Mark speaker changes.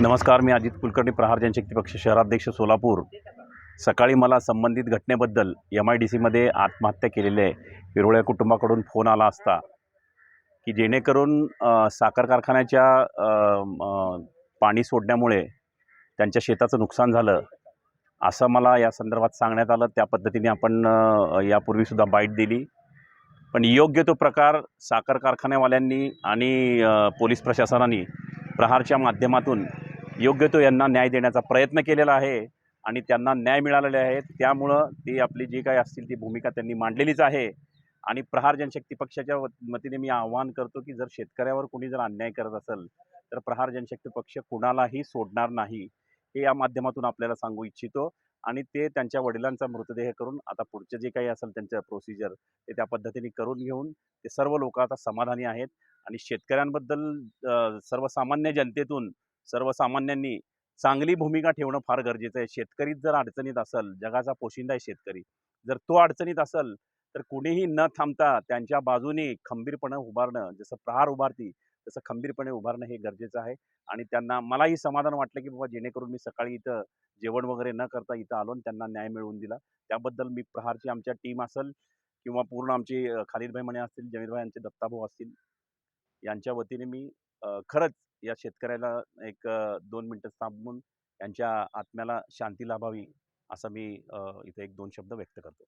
Speaker 1: नमस्कार मी अजित कुलकर्णी प्रहार जनशक्ती पक्ष शहराध्यक्ष सोलापूर. सकाळी मला संबंधित घटनेबद्दल एम आय डी सीमध्ये आत्महत्या केलेले पिरोळ्या कुटुंबाकडून फोन आला असता की जेणेकरून साखर कारखान्याच्या पाणी सोडण्यामुळे त्यांच्या शेताचं नुकसान झालं असं मला या संदर्भात सांगण्यात आलं. त्या पद्धतीने आपण यापूर्वीसुद्धा बाईट दिली. पण योग्य तो प्रकार साखर कारखान्यावाल्यांनी आणि पोलीस प्रशासनाने प्रहारच्या माध्यमातून योग्य तो यांना न्याय देण्याचा प्रयत्न केलेला आहे आणि त्यांना न्याय मिळालेले आहे त्यामुळं ती आपली जी काही असतील ती भूमिका त्यांनी मांडलेलीच आहे. आणि प्रहार जनशक्ती पक्षाच्या वत- वतीने मी आवाहन करतो की जर शेतकऱ्यावर कोणी जर अन्याय करत असेल तर प्रहार जनशक्ती पक्ष कुणालाही सोडणार नाही हे या माध्यमातून आपल्याला सांगू इच्छितो. आणि ते त्यांच्या वडिलांचा मृतदेह करून आता पुढचे जे काही असेल त्यांचं प्रोसिजर ते त्या पद्धतीने करून घेऊन ते सर्व लोक आता समाधानी आहेत. आणि शेतकऱ्यांबद्दल सर्वसामान्य जनतेतून सर्वसामान्यांनी चांगली भूमिका ठेवणं फार गरजेचं आहे. शेतकरीच जर अडचणीत असेल जगाचा पोशिंदा आहे शेतकरी. जर तो अडचणीत असेल तर कुणीही न थांबता त्यांच्या बाजूने खंबीरपणे उभारणं जसं प्रहार उभारती तसं खंबीरपणे उभारणं हे गरजेचं आहे. आणि त्यांना मलाही समाधान वाटलं की बाबा जेणेकरून मी सकाळी इथं जेवण वगैरे न करता इथं आलो आणि त्यांना न्याय मिळवून दिला. त्याबद्दल मी प्रहारची आमच्या टीम असेल किंवा पूर्ण आमचे खालीदभाई खालिदभाई म्हणे असतील जमीरभाई यांचे दत्ताभाऊ असतील यांच्या वतीने मी खरंच या शेतकऱ्याला एक दोन मिनटं थांबून त्यांच्या आत्म्याला शांती लाभावी असं मी इथे एक दोन शब्द व्यक्त करतो.